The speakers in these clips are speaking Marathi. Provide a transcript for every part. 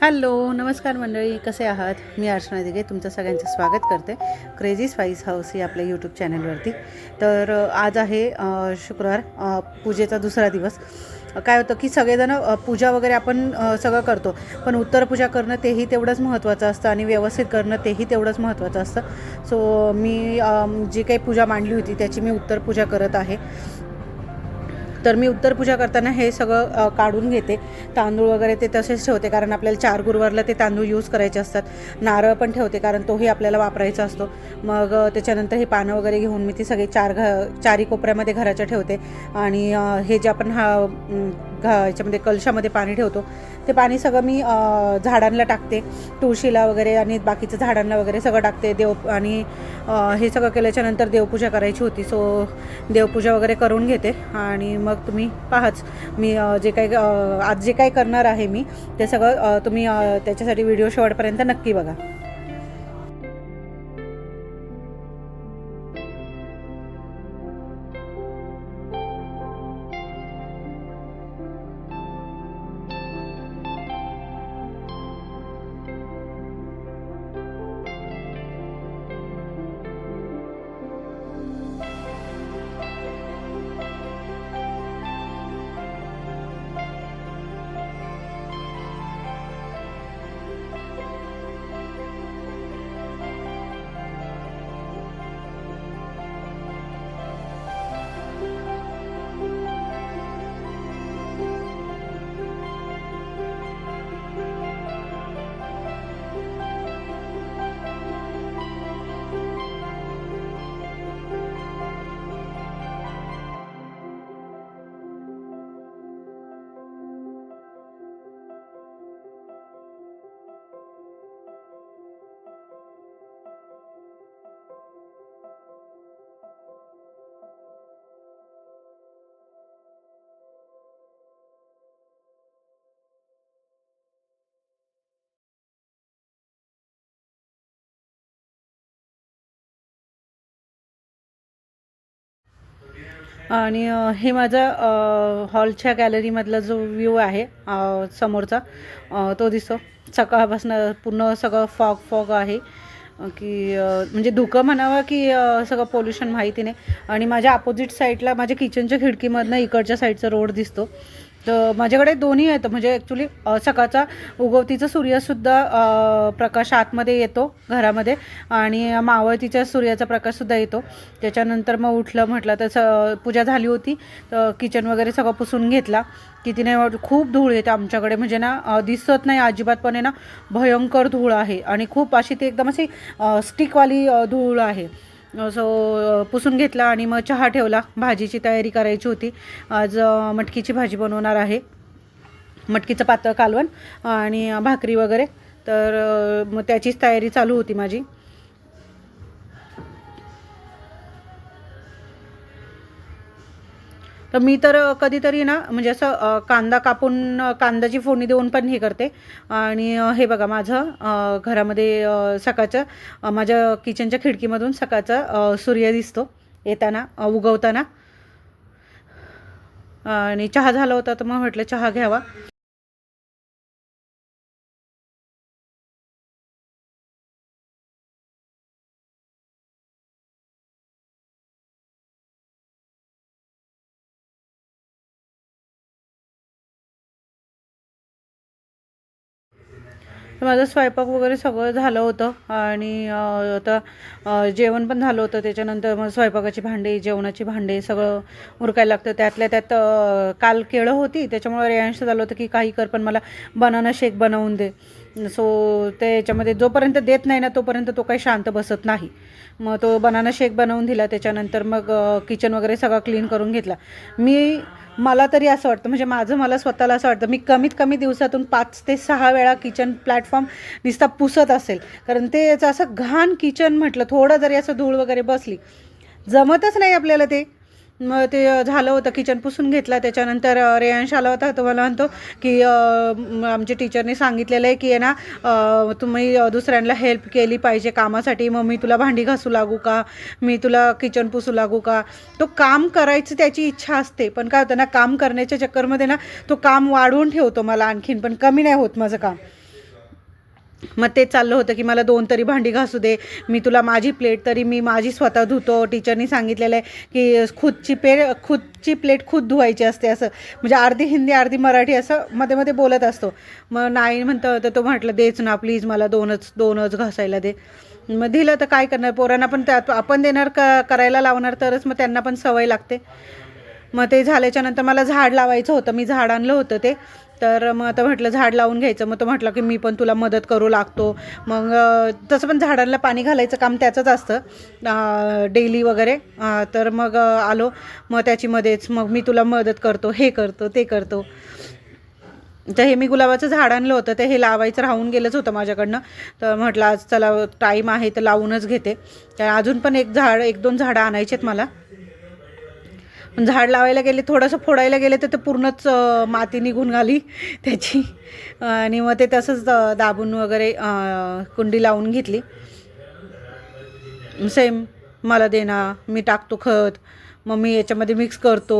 हॅलो नमस्कार मंडळी कसे आहात? मी अर्चना दिघे तुमचं सगळ्यांचं स्वागत करते. क्रेझी स्पाईस हाऊस ही आपल्या यूट्यूब चॅनलवरती तर आज आहे शुक्रवार पूजेचा दुसरा दिवस. काय होतं की सगळेजण पूजा वगैरे आपण सगळं करतो. पण उत्तर पूजा करणं तेही तेवढंच महत्त्वाचं असतं आणि व्यवस्थित करणं तेही तेवढंच महत्त्वाचं असतं. सो मी जी काही पूजा मांडली होती त्याची मी उत्तर पूजा करत आहे. तर मी उत्तर पूजा करताना हे सगळं काढून घेते. तांदूळ वगैरे ते तसेच ठेवते कारण आपल्याला चार गुरुवारला ते तांदूळ यूज करायचे असतात. नारळ पण ठेवते कारण तोही आपल्याला वापरायचा असतो. मग त्याच्यानंतर हे पानं वगैरे घेऊन मी ती सगळी चार घ चारी कोपऱ्यामध्ये घराच्या ठेवते. आणि हे जे आपण हा घा याच्यामध्ये कलशामध्ये पाणी ठेवतो. ते पाणी सगळं मी झाडांना टाकते. तुळशीला वगैरे आणि बाकीचं झाडांना वगैरे सगळं टाकते. देव आणि हे सगळं केल्याच्यानंतर देवपूजा करायची होती. सो देवपूजा वगैरे करून घेते. आणि मग तुम्ही पाहाच. मी जे काही आज जे काही करणार आहे मी ते सगळं तुम्ही त्याच्यासाठी व्हिडिओ शेवटपर्यंत नक्की बघा. आणि हे माझा हॉलच्या गॅलरीमधला जो व्ह्यू आहे समोरचा तो दिसतो. सकाळपासून पूर्ण सगळं फॉग फॉग आहे. की म्हणजे धुकं म्हणावं की सगळं पोल्युशन माहिती नाही. आणि माझ्या अपोजिट साईडला माझ्या किचनच्या खिडकीमधनं इकडच्या साईडचा रोड दिसतो. तर माझ्याकडे दोन्ही आहेत. म्हणजे ॲक्च्युली सकाळचा उगवतीचा सूर्यसुद्धा प्रकाश आतमध्ये येतो घरामध्ये. आणि मावळतीच्या सूर्याचा प्रकाशसुद्धा येतो. त्याच्यानंतर मग उठलं म्हटलं तर स पूजा झाली होती. तर किचन वगैरे सगळं पुसून घेतला. की तिने खूप धूळ येते आमच्याकडे. म्हणजे ना दिसत नाही अजिबात पण आहे ना. भयंकर धूळ आहे. आणि खूप अशी ती एकदम अशी स्टिकवाली धूळ आहे. सो पुसून घेतला आणि मग चहा ठेवला. भाजीची तयारी करायची होती. आज मटकीची भाजी बनवणार आहे. मटकीचं पातळ कालवण आणि भाकरी वगैरे. तर मग त्याचीच तयारी चालू होती माझी. तर मी तर कधीतरी ना म्हणजे असं कांदा कापून कांद्याची फोडणी देऊन पण हे करते. आणि हे बघा माझं घरामध्ये सकाळचं माझ्या किचनच्या खिडकीमधून सकाळचा सूर्य दिसतो येताना उगवताना. आणि चहा झाला होता तर मग म्हटलं चहा घ्यावा. माझं स्वयंपाक वगैरे सगळं झालं होतं आणि आता जेवण पण झालं होतं. त्याच्यानंतर मग स्वयंपाकाची भांडी जेवणाची भांडी सगळं उरकायला लागतं. त्यातल्या त्यात काल केळं होती. त्याच्यामुळे रेयांश झालं होतं की काही कर पण मला बनाना शेक बनवून दे. सो ते याच्यामध्ये जोपर्यंत देत नाही ना तोपर्यंत तो काही शांत बसत नाही. मग तो बनाना शेक बनवून दिला. त्याच्यानंतर मग किचन वगैरे सगळं क्लीन करून घेतला. मी मला तरी असं वाटतं म्हणजे माझं मला स्वतःला असं वाटतं मी कमीत कमी दिवसातून पाच ते सहा वेळा किचन प्लॅटफॉर्म नुसता पुसत असेल. कारण ते याचं असं घाण किचन म्हटलं थोडं जरी असं धूळ वगैरे बसली जमतच नाही आपल्याला ते. मग ते झालं होतं किचन पुसून घेतला. त्याच्यानंतर रेयांश आला होता. तो मला म्हणतो की आमच्या टीचरने सांगितलेलं आहे की आहे ना तुम्ही दुसऱ्यांना हेल्प केली पाहिजे कामासाठी. मग मी तुला भांडी घासू लागू का? मी तुला किचन पुसू लागू का? तो काम करायची त्याची इच्छा असते. पण काय होतं ना काम करण्याच्या चक्करमध्ये ना तो काम वाढवून ठेवतो मला आणखीन. पण कमी नाही होत माझं काम. मग ते चाललं होतं की मला दोन तरी भांडी घासू दे. मी तुला माझी प्लेट तरी मी माझी स्वतः धुतो. टीचरनी सांगितलेलं आहे की खुदची पे खुदची प्लेट खुद धुवायची असते असं. म्हणजे अर्धी हिंदी अर्धी मराठी असं मध्ये मध्ये बोलत असतो. मग नाही म्हणतं तर तो म्हटलं देच ना प्लीज मला दोनच दोनच घासायला दे. मग दिलं तर काय करणार? पोरांना पण त्यात आपण देणार क करायला लावणार तरच मग त्यांना पण सवय लागते. मग ते झाल्याच्यानंतर मला झाड लावायचं होतं. मी झाड आणलं होतं ते. तर मग आता म्हटलं झाड लावून घ्यायचं. मग तो म्हटलं की मी पण तुला मदत करू लागतो. मग तसं पण झाडांना पाणी घालायचं काम त्याचंच असतं. डेली वगैरे. तर मग आलो. मग त्याचीमध्येच मग मी तुला मदत करतो. हे करतो ते करतो. तर हे मी गुलाबाचं झाड आणलं होतं. ते हे लावायचं राहून गेलंच होतं माझ्याकडनं. तर म्हटलं आज चला टाईम आहे तर लावूनच घेते. तर अजून पण एक झाड एक दोन झाडं आणायचे आहेत मला. पण झाड लावायला गेले थोडंसं फोडायला गेले तर ते पूर्णच माती निघून घाली त्याची. आणि मग ते तसंच दाबून वगैरे कुंडी लावून घेतली. सेम मला देना मी टाकतो खत मग मी याच्यामध्ये मिक्स करतो.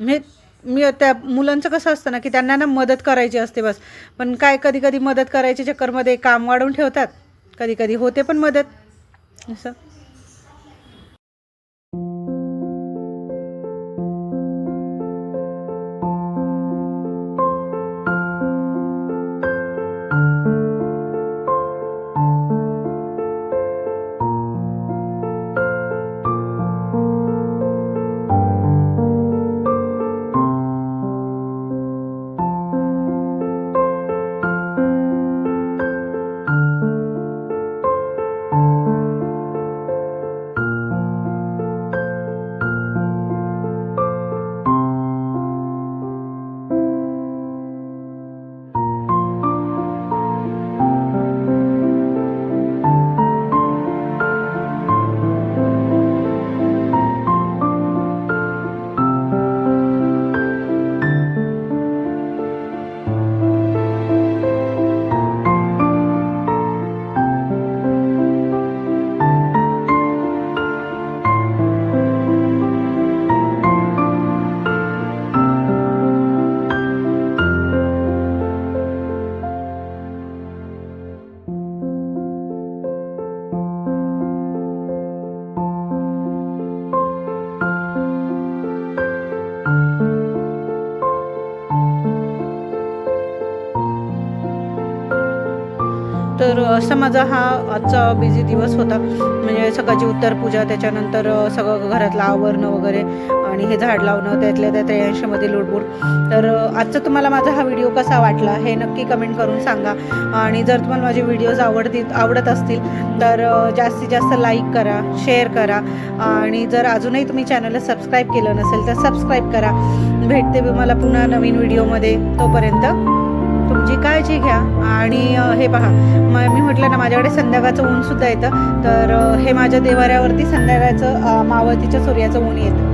मी मी त्या मुलांचं कसं असतं ना की त्यांना ना मदत करायची असते बस. पण काय कधी कधी मदत करायच्या चक्करमध्ये काम वाढवून ठेवतात. कधी कधी होते पण मदत. असं. तर असा माझा हा आजचा बिझी दिवस होता. म्हणजे सकाळची उत्तर पूजा त्याच्यानंतर सगळं घरातलं आवरणं वगैरे आणि हे झाड लावणं त्यातल्या त्या त्र्याऐंशीमध्ये लोटबूड तर आजचा तुम्हाला माझा हा व्हिडिओ कसा वाटला हे नक्की कमेंट करून सांगा. आणि जर तुम्हाला माझे व्हिडिओज आवडतील आवडत असतील तर जास्तीत जास्त लाईक करा शेअर करा. आणि जर अजूनही तुम्ही चॅनलला सबस्क्राईब केलं नसेल तर सबस्क्राईब करा. भेटते मला पुन्हा नवीन व्हिडिओमध्ये तोपर्यंत तुमची काळजी घ्या. आणि हे पहा म मी म्हटलं ना माझ्याकडे संध्याकाळचं ऊन सुद्धा येतं. तर हे माझ्या देवाऱ्यावरती संध्याकाळचं मावळतीच्या सूर्याचं ऊन येतं.